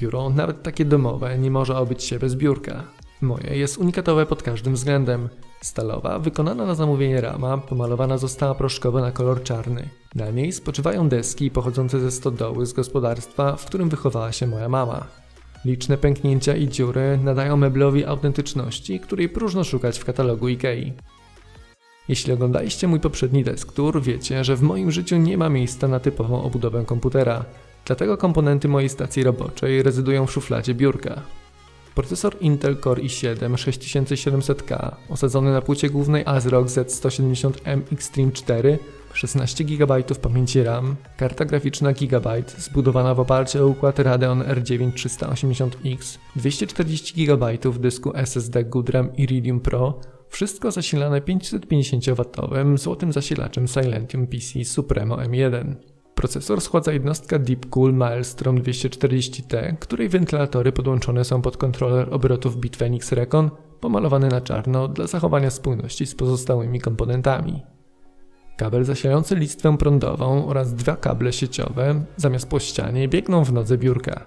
Biuro, nawet takie domowe, nie może obyć się bez biurka. Moje jest unikatowe pod każdym względem. Stalowa, wykonana na zamówienie rama, pomalowana została proszkowo na kolor czarny. Na niej spoczywają deski pochodzące ze stodoły z gospodarstwa, w którym wychowała się moja mama. Liczne pęknięcia i dziury nadają meblowi autentyczności, której próżno szukać w katalogu IKEA. Jeśli oglądaliście mój poprzedni desk tour, wiecie, że w moim życiu nie ma miejsca na typową obudowę komputera. Dlatego komponenty mojej stacji roboczej rezydują w szufladzie biurka. Procesor Intel Core i7 6700K, osadzony na płycie głównej ASRock Z170M Extreme 4, 16 GB pamięci RAM, karta graficzna Gigabyte zbudowana w oparciu o układ Radeon R9 380X, 240 GB dysku SSD Goodram Iridium Pro, wszystko zasilane 550W złotym zasilaczem Silentium PC Supremo M1. Procesor schładza jednostka Deepcool Maelstrom 240T, której wentylatory podłączone są pod kontroler obrotów Bitfenix Recon, pomalowany na czarno dla zachowania spójności z pozostałymi komponentami. Kabel zasilający listwę prądową oraz dwa kable sieciowe zamiast po ścianie biegną w nodze biurka.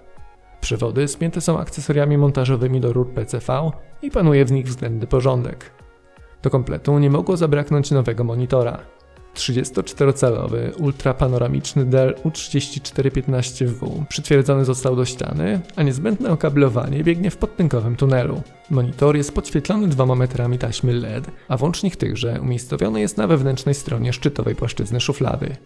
Przewody spięte są akcesoriami montażowymi do rur PCV i panuje w nich względny porządek. Do kompletu nie mogło zabraknąć nowego monitora. 34-calowy ultrapanoramiczny Dell U3415W przytwierdzony został do ściany, a niezbędne okablowanie biegnie w podtynkowym tunelu. Monitor jest podświetlony dwoma metrami taśmy LED, a włącznik tychże umiejscowiony jest na wewnętrznej stronie szczytowej płaszczyzny szuflady.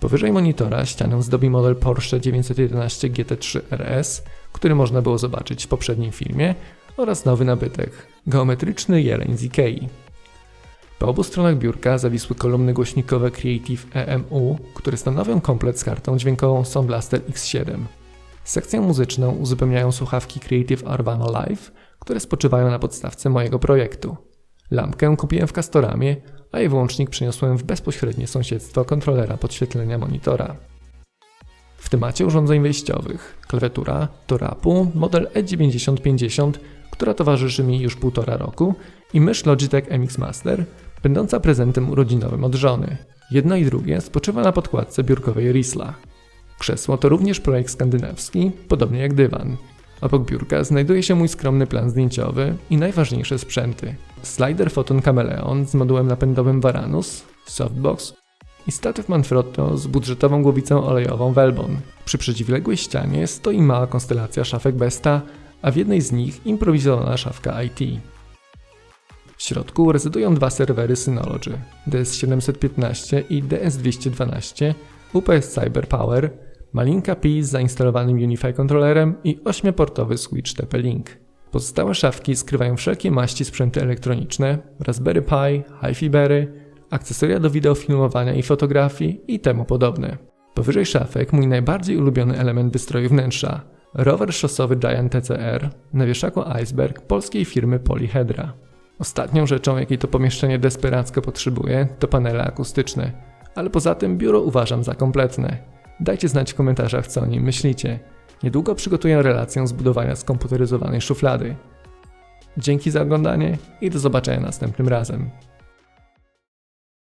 Powyżej monitora ścianę zdobi model Porsche 911 GT3 RS, który można było zobaczyć w poprzednim filmie, oraz nowy nabytek, geometryczny jeleń z Ikei. Po obu stronach biurka zawisły kolumny głośnikowe Creative EMU, które stanowią komplet z kartą dźwiękową Sound Blaster X7. Sekcję muzyczną uzupełniają słuchawki Creative Urbano Live, które spoczywają na podstawce mojego projektu. Lampkę kupiłem w Castoramie, a jej włącznik przeniosłem w bezpośrednie sąsiedztwo kontrolera podświetlenia monitora. W temacie urządzeń wejściowych klawiatura to rapu model E E9050, która towarzyszy mi już półtora roku i mysz Logitech MX Master, będąca prezentem urodzinowym od żony. Jedno i drugie spoczywa na podkładce biurkowej Risla. Krzesło to również projekt skandynawski, podobnie jak dywan. Obok biurka znajduje się mój skromny plan zdjęciowy i najważniejsze sprzęty. Slider Photon Chameleon z modułem napędowym Varanus, softbox i statyw Manfrotto z budżetową głowicą olejową Velbon. Przy przeciwległej ścianie stoi mała konstelacja szafek Besta, a w jednej z nich improwizowana szafka IT. W środku rezydują dwa serwery Synology DS715 i DS212, UPS Cyber Power, malinka Pi z zainstalowanym Unify kontrolerem i 8-portowy switch TP-Link. Pozostałe szafki skrywają wszelkie maści sprzęty elektroniczne, Raspberry Pi, HiFi Berry, akcesoria do wideofilmowania i fotografii i temu podobne. Powyżej szafek mój najbardziej ulubiony element wystroju wnętrza rower szosowy Giant TCR na wieszaku Iceberg polskiej firmy Polyhedra. Ostatnią rzeczą, jakiej to pomieszczenie desperacko potrzebuje, to panele akustyczne, ale poza tym biuro uważam za kompletne. Dajcie znać w komentarzach, co o nim myślicie. Niedługo przygotuję relację zbudowania skomputeryzowanej szuflady. Dzięki za oglądanie i do zobaczenia następnym razem.